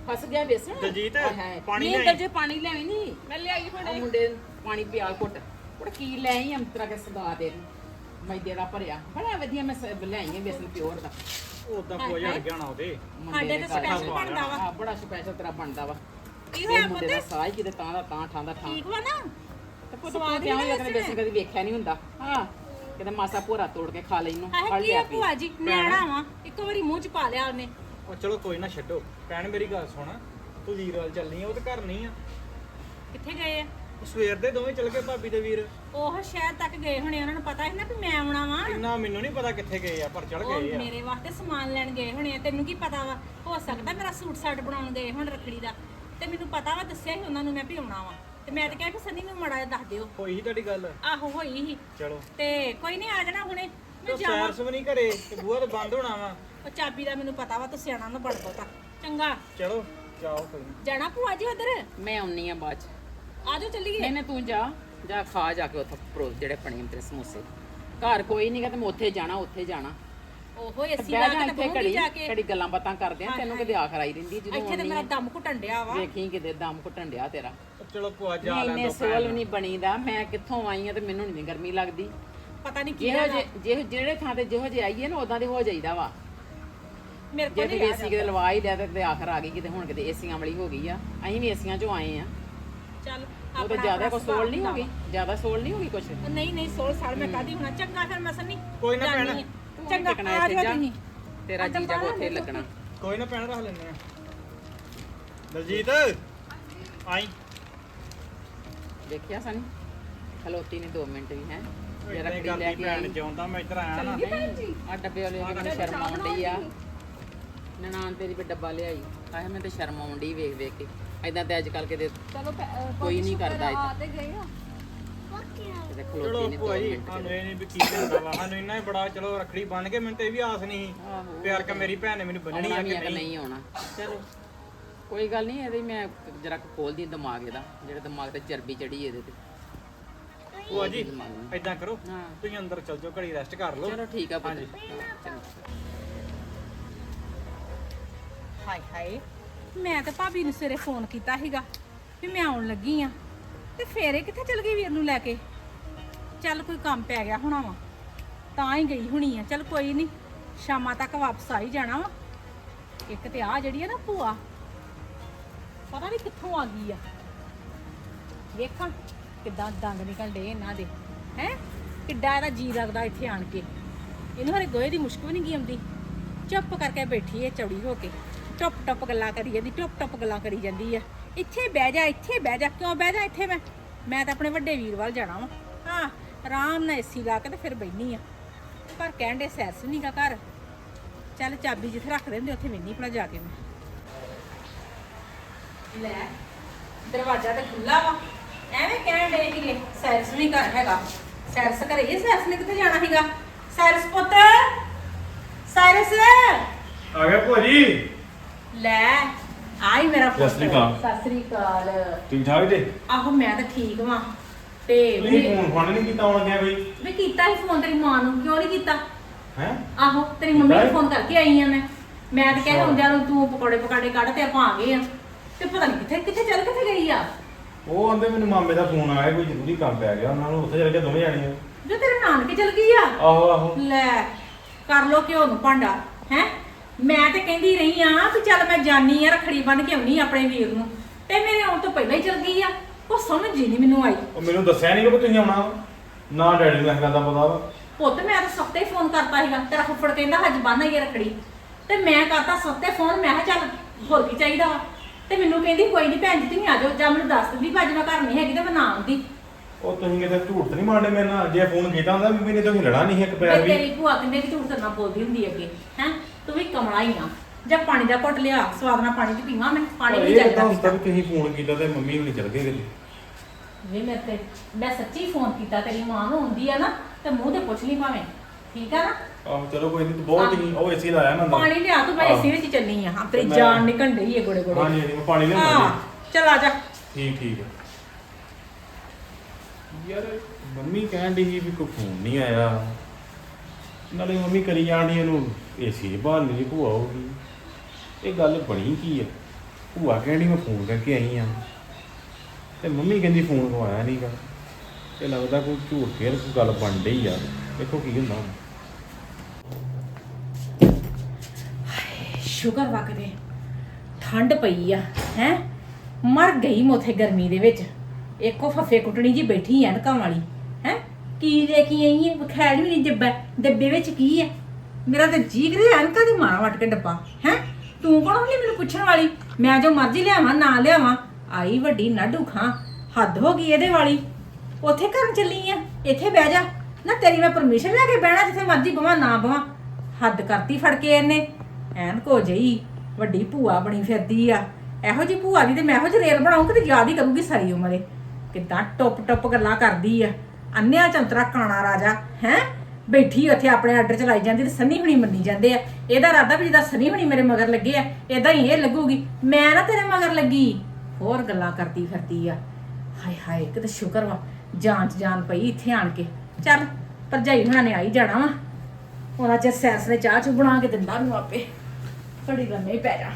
ਫਸ ਗਿਆ ਵੇਸਣ। ਦਲਜੀਤ, ਹਾਏ ਹਾਏ। ਪਾਣੀ ਨਹੀਂ ਲਿਆਈ। ਦਲਜੀਤ ਪਾਣੀ ਲਿਆਈ ਨਹੀਂ ਮੈਂ ਲਿਆਈ ਹੁਣ। ਮੁੰਡੇ ਨੂੰ ਪਾਣੀ ਪਿਆ ਘੁੱਟ। ਉਹ ਕੀ ਲੈ ਆਈ ਅੰਤਰਾ ਕੇ ਸਦਾ ਦੇ ਮੈਦੇ ਦਾ ਭਰਿਆ। ਬੜਾ ਵਧੀਆ ਮੈਂ ਸ- ਲਿਆਈ ਆ ਵੇਸਣ ਪਿਓਰ ਦਾ। ਉਦਾਂ ਕੋਈ ਹਟ ਗਿਆ ਨਾ ਉਹਦੇ। ਮੁੰਡੇ ਸਾਡੇ ਤੇ ਸਪੈਸ਼ਲ ਬਣਦਾ ਵਾ। ਹਾਂ ਬੜਾ ਸਪੈਸ਼ਲ ਤੇਰਾ ਬਣਦਾ ਵਾ। ਕੀ ਇਹ ਹੋਇਆ ਮੁੰਡੇ ਦਾ ਪੁੱਤ? ਸਾਹ ਹੀ ਕਿਤੇ ਤਾਂ ਦਾ ਤਾਂ ਠਾਂ ਦਾ ਠਾਂ ਠੀਕ ਵਾ ਨਾ? ਤੇ ਪੁੱਤ ਸਵਾਦ ਤੂੰ ਹੀ ਕਿਉਂ ਨਾ ਲੱਗਦਾ ਵੇਸਣ ਕਦੀ ਵੇਖਿਆ ਨਹੀਂ ਹੁੰਦਾ। ਹਾਂ ਕਿਤੇ ਮਾਸਾ ਭੋਰਾ ਤੋੜ ਕੇ ਖਾ ਲੈਨੂੰ ਆਹ ਫੜ ਕੀ ਲਿਆ ਆ ਭੂਆ ਜੀ? ਨਿਆਣਾ ਵਾ ਇੱਕ ਵਾਰੀ ਮੂੰਹ ਚ ਪਾ ਲਿਆ ਉਹਨੇ। ਉਹ ਚਲੋ ਕੋਈ ਨਾ ਛੱਡੋ। ਭੈਣ ਮੇਰੀ ਗੱਲ ਸੁਣ। ਤੂੰ ਵੀਰ ਵੱਲ ਚੱਲਣੀ ਆ ਉਹ ਤੇ ਘਰ ਨਹੀਂ ਆ। ਕਿੱਥੇ ਗਏ ਆ? ਸਵੇਰ ਦੇ ਦੋਵੇਂ ਚਲ ਗਏ ਭਾਬੀ ਤੇ ਵੀਰ। ਉਹ ਸ਼ਹਿਰ ਤੱਕ ਗਏ ਹੋਣੇ ਉਹਨਾਂ ਨੂੰ ਪਤਾ ਸੀ ਨਾ ਵੀ ਮੈਂ ਆਉਣਾ ਵਾਂ। ਇੰਨਾ ਮੈਨੂੰ ਨਹੀਂ ਪਤਾ ਕਿੱਥੇ ਗਏ ਆ ਪਰ ਚਲ ਉਹ ਗਏ ਆ। ਮੇਰੇ ਵਾਸਤੇ ਸਮਾਨ ਲੈਣ ਗਏ ਹੋਣੇ ਆ ਤੈਨੂੰ ਕੀ ਪਤਾ ਵਾ? ਹੋ ਸਕਦਾ ਮੇਰਾ ਸੂਟ ਸਾਟ ਬਣਾਉਣ ਗਏ ਹੁਣ ਰੱਖੜੀ ਦਾ। ਤੇ ਮੈਨੂੰ ਪਤਾ ਵਾ ਦੱਸਿਆ ਸੀ ਉਹਨਾਂ ਨੂੰ ਮੈਂ ਵੀ ਆਉਣਾ ਵਾ। ਤੇ ਮੈਂ ਤਾਂ ਕਿਹਾ ਕਿ ਸਨੀ ਨੂੰ ਮੜਾ ਦੱਸ ਦਿਓ। ਹੋਈ ਸੀ ਤੁਹਾਡੀ ਗੱਲ? ਆਹੋ ਹੋਈ ਸੀ। ਚਲੋ। ਤੇ ਕੋਈ ਨਹੀਂ ਆ ਜਾਣਾ ਹੁਣੇ। ਮੈਂ ਤੇ ਜਾਵਾਂ। ਸੈਰ ਸੁਵ ਨਹੀਂ ਘਰੇ ਤੇ ਬੂਹਾ ਤੇ ਬੰਦ ਹੋਣਾ ਵਾ। ਉਹ ਚਾਬੀ ਦਾ ਮੈਨੂੰ ਪਤਾ ਵਾ ਤੂੰ ਸਿਆਣਾ ਨਾ ਬੜ ਬਹੁਤਾ। ਚੰਗਾ। ਚਲੋ ਜਾਓ ਕੋਈ ਨੀ। ਜਾਣਾ ਭੂਆ ਜੀ ਉਧਰ? ਮੈਂ ਆਉਣੀ ਆ ਬਾਅਦ ਚ। ਆਜੋ ਚੱਲੀਏ। ਨਹੀਂ ਨਹੀਂ ਤੂੰ ਜਾ। ਜਾ ਖਾ ਜਾ ਕੇ ਉੱਥੇ ਪਰੋ ਜਿਹੜੇ ਬਣੇ ਹੁੰਦੇ ਤੇਰੇ ਸਮੋਸੇ। ਘਰ ਕੋਈ ਨਹੀਂਗਾ ਤੇ ਮੈਂ ਉੱਥੇ ਜਾਣਾ ਉੱਥੇ ਜਾਣਾ। ਓਹੋ ਏਸੀ ਬਹਿ ਲਾ ਜਾ ਕੇ ਤੇ ਇੱਥੇ ਬਹੂਗੀ ਘੜੀ ਜਾ ਕੇ। ਘੜੀ ਗੱਲਾਂ ਬਾਤਾਂ ਕਰਦੇ ਆ ਤੈਨੂੰ ਕਿਤੇ ਆਖਰ ਆਈ ਰਹਿੰਦੀ ਜਦੋਂ ਇੱਥੇ ਤੇ ਮੇਰਾ। ਦਮ ਘੁੱਟਣ ਡਿਆ ਵਾ। ਵੇਖੀ ਕਿਤੇ ਦਮ ਘੁੱਟਣ ਡਿਆ ਤੇਰਾ। ਚਲੋ ਭੂਆ ਜਾ ਲੈਣ ਇੰਨੇ ਦੋ ਸੋਲ ਵੀ ਨਹੀਂ ਬਣੀਦਾ। ਮੈਂ ਕਿੱਥੋਂ ਆਈ ਆ ਤੇ ਮੈਨੂੰ ਨਹੀਂ ਗਰਮੀ ਲੱਗਦੀ। ਪਤਾ ਨਹੀਂ ਕੀ ਜਿਹੋ ਜਿਹੋ- ਜਿਹੜੇ ਥਾਂ ਤੇ ਜਿਹੋ ਜੇ ਆਈਏ ਨਾ ਉਦਾਂ ਦੇ ਹੋ ਜਾਈਦਾ ਵਾ। ਮੇਰੇ ਜੇ ਕੋਲ ਤੇ ਨਹੀਂ ਏਸੀ ਕਿਤੇ ਲਵਾ ਹੀ ਲਿਆ ਤੇ ਕਿਤੇ ਆਖਰ ਆ ਗਈ ਕਿਤੇ ਹੁਣ ਕਿਤੇ ਏਸੀਆਂ ਵਾਲੀ ਹੋ ਗਈ ਆ। ਅਸੀਂ ਵੀ ਏਸੀਆਂ ਚੋਂ ਆਏ ਆ। ਚੱਲ ਆਪਣਾ- ਜ਼ਿਆਦਾ ਆਪਣਾ ਕੋ ਸੋਲ ਨਹੀਂ ਹੋ ਸੁਭਾਅ ਗਈ ਜ਼ਿਆਦਾ ਸੋਲ ਨਹੀਂ ਹੋ ਗਈ ਕੁਛ? ਨਹੀਂ ਨਹੀਂ ਸੋਲ ਸਾਲ ਮੈਂ ਕਾਦੀ ਹੋਣਾ? ਚੰਗਾ ਫਿਰ ਮੈਂ ਸੰਨੀ ਕੋਈ ਨਾ ਜਾਨੀ ਭੈਣ। ਆਂ। ਤੂੰ ਚੰਗਾ ਟਿਕਣਾ ਆ ਇੱਥੇ ਜਾ। ਤੁਸੀਂ। ਤੇਰਾ ਕੋ ਬਾਹਰ ਉੱਥੇ। ਲੱਗਣਾ। ਕੋਈ ਨਾ ਪੈਣ ਰੱਖ ਲੈਂਦੇ ਆ ਦਲਜੀਤ। ਆਈ। ਦੇਖਿਆ ਸਨੀ? ਖਲੋਤੀ ਨੇ 2 ਮਿੰਟ ਵੀ ਹੈ? ਜੇ ਰੱਖੜੀ ਲੈ ਕੇ ਭੈਣ ਆਈ। ਜਿਉਂਦਾ ਮੈਂ ਇੱਧਰ ਆਇਆ ਨਾ। ਆ ਡੱਬੇ ਵਾਲੇ ਦੀ ਮੈਨੂੰ ਸ਼ਰਮ ਆਉਂਦੀ ਆ। ਨਨਾਣ ਤੇਰੀ ਵੀ ਡੱਬਾ ਲਿਆਈ। ਆਹ ਮੈਂ ਤੇ ਸ਼ਰਮ ਆਉਂਦੀ ਵੇਖ ਵੇਖ ਕੇ। ਐਦਾਂ ਤੇ ਅੱਜ ਕੱਲ ਕਿਤੇ ਚਲੋ ਪੈ- ਅਹ ਕੋਈ ਨਹੀਂ ਕਰਦਾ ਆ ਏਦਾਂ। ਤੇ ਗਏ ਆ। ਕਿਤੇ ਚਲੋ ਖਲੋਤੀ ਨੇ 2 ਭੂਆ ਜੀ ਮਿੰਟ ਸਾਨੂੰ ਇਹ ਨਹੀਂ ਵੀ ਕੀ ਕਰਦਾ ਵਾ ਸਾਨੂੰ ਇੰਨਾ ਹੀ ਬੜਾ ਚਲੋ ਰੱਖੜੀ ਬੰਨ ਕੇ ਮੈਨੂੰ ਤੇ ਇਹ ਵੀ ਆਸ ਨਹੀਂ ਸੀ। ਪਿਆਰ ਕਿ ਮੇਰੀ ਭੈਣ ਨੇ ਮੈਨੂੰ ਬੰਨਣੀ ਆ ਕਿ ਨਹੀਂ। ਨਹੀਂ ਆਉਣਾ। ਚਲੋ। ਕੋਈ ਗੱਲ ਨਹੀਂ ਇਹਦੇ ਮੈਂ ਜਰਾ ਖੋਲਦੀ ਦਿਮਾਗ ਇਹਦਾ ਜਿਹੜੇ ਦਿਮਾਗ ਤੇ ਚਰਬੀ ਚੜੀ ਇਹਦੇ ਤੇ। ਭੂਆ ਜੀ। ਏਦਾਂ ਕਰੋ ਹਾਂ। ਤੁਸੀਂ ਅੰਦਰ ਚਲ ਜਾਓ ਘੜੀ ਰੈਸਟ ਕਰ ਲਓ। ਚਲੋ ਠੀਕ ਆ ਪੁੱਤ। ਹਾਂਜੀ। ਹਾਏ। ਮੈਂ ਤੇ ਭਾਬੀ ਨੂੰ ਸਵੇਰੇ ਫੋਨ ਕੀਤਾ ਸੀਗਾ ਵੀ ਮੈਂ ਆਉਣ ਲੱਗੀ ਆ। ਤੇ ਫੇਰ ਕਿੱਥੇ ਚਲ ਗਈ ਵੀਰ ਨੂੰ ਲੈ ਕੇ? ਚੱਲ ਕੋਈ ਕੰਮ ਪੈ ਗਿਆ ਹੋਣਾ ਵਾ। ਤਾਂ ਹੀ ਗਈ ਹੋਣੀ ਆ। ਚੱਲ ਕੋਈ ਨਹੀਂ ਸ਼ਾਮਾਂ ਤੱਕ ਵਾਪਸ ਆ ਹੀ ਜਾਣਾ ਵਾ। ਇੱਕ ਤੇ ਆ ਜਿਹੜੀ ਆ ਨਾ ਭੂਆ, ਪਤਾ ਨਹੀਂ ਕਿੱਥੋਂ ਆ ਗਈ ਆ। ਵੇਖਾਂ ਕਿੱਦਾਂ ਦੰਦ ਨਿਕਲਦੇ ਇਹਨਾਂ ਦੇ। ਹੈ? ਕਿੱਡਾ ਇਹਦਾ ਜੀ ਲੱਗਦਾ ਇੱਥੇ ਆਣ ਕੇ। ਇਹਨੂੰ ਹਰੇ ਗੋਏ ਦੀ ਮੁਸ਼ਕ ਵੀ ਨਹੀਂ ਗਈ ਆਉਂਦੀ। ਚੁੱਪ ਕਰਕੇ ਬੈਠੀ ਏ ਚੌੜੀ ਹੋ ਕੇ। ਟੁੱਪ ਟੁੱਪ ਗੱਲਾਂ ਕਰੀ ਜਾਂਦੀ ਟੁੱਪ ਟੁੱਪ ਗੱਲਾਂ ਕਰੀ ਜਾਂਦੀ ਆ। ਇੱਥੇ ਬਹਿ ਜਾ, ਇੱਥੇ ਬਹਿ ਜਾ, ਕਿਉਂ ਬਹਿ ਜਾ ਇੱਥੇ ਮੈਂ? ਮੈਂ ਤਾਂ ਆਪਣੇ ਵੱਡੇ ਵੀਰ ਵੱਲ ਜਾਣਾ ਵਾ। ਹਾਂ, ਆਰਾਮ ਨਾਲ ਏਸੀ ਲਾ ਕੇ ਤੇ ਫਿਰ ਬੈਣੀ ਆ। ਪਰ ਕਹਿੰਦੇ ਸੈਰਸ ਨਹੀਂ ਗਾ ਘਰ। ਚੱਲ ਚਾਬੀ ਜਿੱਥੇ ਰੱਖ ਦਿੰਦੇ, ਉੱਥੇ ਮੈਨੀ ਪੜਾ ਜਾ ਕੇ ਮੈਂ। ਲੈ, ਦਰਵਾਜ਼ਾ ਤੇ ਖੁੱਲਾ ਵਾ। ਐਵੇਂ ਕਹਿਣ ਦੇ ਸੀਗੇ ਸੈਰਸ ਨਹੀਂ ਘਰ ਹੈਗਾ। ਸੈਰਸ ਘਰੇ ਹੀ ਸੈਰਸ ਨੇ ਕਿੱਥੇ ਜਾਣਾ ਸੀਗਾ? ਸੈਰਸ ਪੁੱਤ! ਸਾਇਰਸ ਆ ਗਿਆ ਭੂਆ ਲੈ ਆਈ ਮੇਰਾ ਪੁੱਤ ਸਤਿ ਸ੍ਰੀ ਅਕਾਲ। ਸਤਿ ਸ੍ਰੀ ਅਕਾਲ। ਠੀਕ ਠਾਕ ਜੀ? ਆਹੋ ਮੈਂ ਤਾਂ ਠੀਕ ਵਾਂ। ਤੇ ਤੁਸੀਂ ਵੀ ਫੋਨ ਫਾਨ ਨਹੀਂ ਕੀਤਾ ਆਉਣ ਲੱਗਿਆ ਕੋਈ? ਵੀ ਕੀਤਾ ਸੀ ਫੋਨ ਤੇਰੀ ਮਾਂ ਨੂੰ ਕਿਉਂ ਨਹੀਂ ਕੀਤਾ? ਹੈ? ਆਹੋ ਤੇਰੀ ਮੰਮੀ ਕੀਤਾ ਨੂੰ ਹੈ? ਫੋਨ ਕਰਕੇ ਆਈ ਆ ਮੈਂ। ਮੈਂ ਤਾਂ ਕਿਹਾ ਅੱਛਾ। ਹੁੰਦਿਆਂ ਨੂੰ ਤੂੰ ਪਕੌੜੇ ਪਕਾੜੇ ਕੱਢ ਤੇ ਆਪਾਂ ਆ ਗਏ ਆ। ਤੇ ਪਤਾ ਨਹੀਂ ਕਿੱਥੇ ਕਿੱਥੇ ਚੱਲ ਕਿੱਥੇ ਗਈ ਆ? ਉਹ ਆਂਦੇ ਮੈਨੂੰ ਮਾਮੇ ਦਾ ਫੋਨ ਆਇਆ ਕੋਈ ਜ਼ਰੂਰੀ ਕੰਮ ਪੈ ਗਿਆ। ਉਹਨਾਂ ਨੂੰ ਉੱਥੇ ਚਲ ਕੇ ਦੋਵੇਂ ਜਾਣੇ ਆ ਜੋ ਤੇਰੇ ਨਾਨਕੇ ਚਲ ਗਈ ਆ? ਆਹੋ ਆਹੋ। ਲੈ ਕਰ ਲੋ ਘਿਓ ਨੂੰ ਭਾਂਡਾ ਹੈ? ਮੈਂ ਤੇ ਕਹਿੰਦੀ ਰਹੀ ਆ ਵੀ ਚੱਲ ਮੈਂ ਜਾਨੀ ਆ ਰਖੜੀ ਬੰਨ ਕੇ ਆਉਣੀ ਆਪਣੇ ਵੀਰ ਨੂੰ। ਤੇ ਮੇਰੇ ਆਉਣ ਤੋਂ ਪਹਿਲਾਂ ਹੀ ਚਲ ਗਈ ਆ। ਉਹ ਸਮਝ ਹੀ ਨਹੀਂ ਮੈਨੂੰ ਆਈ। ਉਹ ਮੈਨੂੰ ਦੱਸਿਆ ਨਹੀਂ ਕਿ ਤੁਸੀਂ ਆਉਣਾ ਵਾ। ਨਾ ਡੈਡੀ ਨੂੰ ਇਸ ਗੱਲ ਦਾ ਪਤਾ ਵਾ। ਪੁੱਤ ਮੈਂ ਤਾਂ ਸੱਤੇ ਫੋਨ ਕਰਤਾ ਸੀਗਾ। ਤੇਰਾ ਫੁੱਫੜ ਕਹਿੰਦਾ ਅੱਜ ਬੰਨ ਆਈ ਆ ਰਖੜੀ। ਤੇ ਮੈਂ ਕਰਤਾ ਸੱਤੇ ਫੋਨ। ਮੈਂ ਕਿਹਾ ਚੱਲ ਹੋਰ ਕੀ ਚਾਹੀਦਾ ਵਾ। ਤੇ ਮੈਨੂੰ ਕਹਿੰਦੀ ਕੋਈ ਨਹੀਂ ਭੈਣ ਜੀ ਤੁਸੀਂ ਆ ਜਾਓ। ਜਾਂ ਮੈਨੂੰ ਦੱਸ ਦਿੰਦੀ ਅੱਜ ਮੈਂ ਘਰ ਨਹੀਂ ਹੈਗੀ ਤੇ ਮੈਂ ਨਾ ਆਉਂਦੀ। ਉਹ ਤੁਸੀਂ ਕਿਤੇ ਝੂਠ ਤਾਂ ਨਹੀਂ ਮਾਰਦੇ ਮੇਰੇ ਨਾਲ? ਜੇ ਫੋਨ ਕੀਤਾ ਹੁੰਦਾ ਵੀ ਮੈਨੇ ਤਾਂ ਹਿਲਣਾ ਨਹੀਂ ਇੱਕ ਪੈਰ ਤੇ ਵੀ। ਤੇਰੀ ਭੂਆ ਕਿੰਨੇ ਵੀ ਝੂਠ ਕਰਨਾ ਬੋਲਦੀ ਹੁੰਦੀ ਅੱਗੇ ਹੈ? ਤੂੰ ਵੀ ਕਮਲਾ ਹੀ ਆ। ਜਾਂ ਪਾਣੀ ਦਾ ਘੁੱਟ ਲਿਆ ਸਵਾਦ ਨਾਲ ਪਾਣੀ ਚ ਪੀਵਾਂ ਮੈਂ ਪਾਣੀ ਨਹੀਂ ਇਹ ਤਾਂ ਹੁੰਦਾ ਵੀ ਤੁਸੀਂ ਫੋਨ ਕੀਤਾ ਤੇ ਮੰਮੀ ਹੁਣੀ ਚਲ ਗਏ ਕਿਤੇ। ਵੇ ਮੈਂ ਤੇ ਮੈਂ ਸੱਚੀ ਫੋਨ ਕੀਤਾ ਤੇਰੀ ਮਾਂ ਨੂੰ ਹੁੰਦੀ ਆ ਨਾ ਤੇ ਮੂੰਹ ਤੇ ਪੁੱਛ ਲਈ ਭਾਵੇਂ। ਠੀਕ ਆ ਨਾ? ਆਹੋ ਚਲੋ ਕੋਈ ਨਹੀਂ ਬਹੁਤ ਹੀ ਉਹ ਏਸੀ ਲਾਇਆ ਨਾ ਅੰਦਰ। ਪਾਣੀ ਲਿਆ ਤੂੰ ਮੈਂ ਇਸੇ ਵਿੱਚ ਚੱਲੀ ਆ। ਹਾਂ ਤੇਰੀ ਮੈਂ- ਜਾਨ ਨਿਕਲ ਡਈ ਏ ਗੋੜੇ ਗੋੜੇ ਹਾਂਜੀ ਹਾਂਜੀ ਮੈਂ ਪਾਣੀ ਲਿਆਉਂਦਾ ਹਾਂ ਚਲ ਆ ਜਾ। ਜੀ ਠੀਕ ਠੀਕ ਹੈ ਯਾਰ ਮੰਮੀ ਕਹਿਣ ਦੀ ਸੀ ਵੀ ਕੋਈ ਫੋਨ ਨਹੀਂ ਆਇਆ। ਨਾਲੇ ਮੰਮੀ ਕਰੀ ਜਾਣੀ ਇਹਨੂੰ। ਏਸੀ ਬਾਹਰ ਨਹੀਂ ਭੂਆ ਹੋਊਗੀ ਇਹ ਗੱਲ ਬਣੀ ਕੀ ਆ? ਭੂਆ ਕਹਿੰਦੀ ਮੈਂ ਫੋਨ ਕਰਕੇ ਆਈ ਆ। ਤੇ ਮੰਮੀ ਕਹਿੰਦੀ ਫੋਨ ਕੋ ਆਇਆ ਨਹੀਂਗਾ ਤੇ ਲੱਗਦਾ ਕੋਈ ਝੂਠ ਫੇਰ ਕੋਈ ਗੱਲ ਬਣ ਡਈ ਆ। ਦੇਖੋ ਕੀ ਹੁੰਦਾ ਹੁਣ। ਸ਼ੁਕਰ ਵਕਦੇ ਠੰਡ ਪਈ ਆ, ਹੈ? ਮਰ ਗਈ ਮੋਥੇ ਗਰਮੀ ਦੇ ਵਿੱਚ। ਇੱਕੋ ਫੱਫੇ ਕੁੱਟਣੀ ਜੀ ਬੈਠੀ ਐ ਵਾਲੀ। ਕੀ ਲੈ ਕੇ ਆਈ ਹੈ ਵਿਖਾੜ ਵੀ ਨਹੀਂ ਡੱਬਾ ਡੱਬੇ ਵਿੱਚ ਕੀ ਹੈ ਮੇਰਾ ਤਾਂ ਜੀ ਕਰੇ ਅਨਕਾ ਦੀ ਮਾਰਾ ਵਟ ਕੇ ਡੱਬਾ। ਹੈ? ਤੂੰ ਕੌਣ ਹੁੰਦੀ ਮੈਨੂੰ ਪੁੱਛਣ ਵਾਲੀ? ਮੈਂ ਜੋ ਮਰਜ਼ੀ ਲਿਆਵਾਂ, ਨਾ ਲਿਆਵਾਂ। ਆਈ ਵੱਡੀ ਨਾਡੂ ਖਾਂ। ਹੱਦ ਹੋ ਗਈ ਇਹਦੇ ਵਾਲੀ। ਉੱਥੇ ਕਰਨ ਚੱਲੀ ਆ। ਇੱਥੇ ਬਹਿ ਜਾ। ਨਾ ਤੇਰੀ ਮੈਂ ਪਰਮਿਸ਼ਨ ਲੈ ਕੇ ਬਹਿਣਾ ਜਿੱਥੇ ਮਰਜ਼ੀ ਬਵਾਂ, ਨਾ ਬਵਾਂ। ਹੱਦ ਕਰਤੀ ਫੜ ਕੇ ਇਹਨੇ। ਐਨ ਕੋ ਜਈ। ਵੱਡੀ ਭੂਆ ਬਣੀ ਫਿਰਦੀ ਆ। ਇਹੋ ਜੀ ਭੂਆ ਦੀ ਤੇ ਮੈਂ ਇਹੋ ਜਿਹੀ ਰੇਲ ਬਣਾਉਂ ਕਿ ਯਾਦ ਹੀ ਕਰੂਗੀ ਸਾਰੀ ਉਮਰੇ। ਕਿਦਾਂ ਟੁੱਪ ਟੁੱਪ ਗੱਲਾਂ ਕਰਦੀ ਆ। ਅੰਨਿਆ ਚੰਤਰਾ ਕਾਣਾ ਰਾਜਾ, ਹੈ? ਬੈਠੀ ਉੱਥੇ ਆਪਣੇ ਆਰਡਰ ਚਲਾਈ ਜਾਂਦੀ ਤੇ ਸੰਨੀ ਹੁਣੀ ਮੰਨੀ ਜਾਂਦੇ ਆ। ਇਹਦਾ ਇਰਾਦਾ ਵੀ ਜਿੱਦਾਂ ਸੰਨੀ ਹੁਣੀ ਮੇਰੇ ਮਗਰ ਲੱਗੇ ਆ ਇਦਾਂ ਹੀ ਇਹ ਲੱਗੂਗੀ। ਮੈਂ ਨਾ ਤੇਰੇ ਮਗਰ ਲੱਗੀ। ਹੋਰ ਗੱਲਾਂ ਕਰਦੀ ਫਿਰਦੀ ਆ। ਹਾਏ ਹਾਏ ਕਿਤੇ ਸ਼ੁਕਰ ਵਾ ਜਾਂਚ ਜਾਨ ਪਈ ਇੱਥੇ ਆਣ ਕੇ। ਚੱਲ, ਭਰਜਾਈ ਹੁਣਾਂ ਨੇ ਆਈ ਜਾਣਾ ਵਾ। ਉਹਨਾਂ ਚਿਰ ਸੈਂਸ ਨੇ ਚਾਹ ਚੂ ਬਣਾ ਕੇ ਦਿੰਦਾ ਮੈਨੂੰ ਆਪੇ। ਘੜੀ ਲੰਮੇ ਹੀ ਪੈ ਜਾ।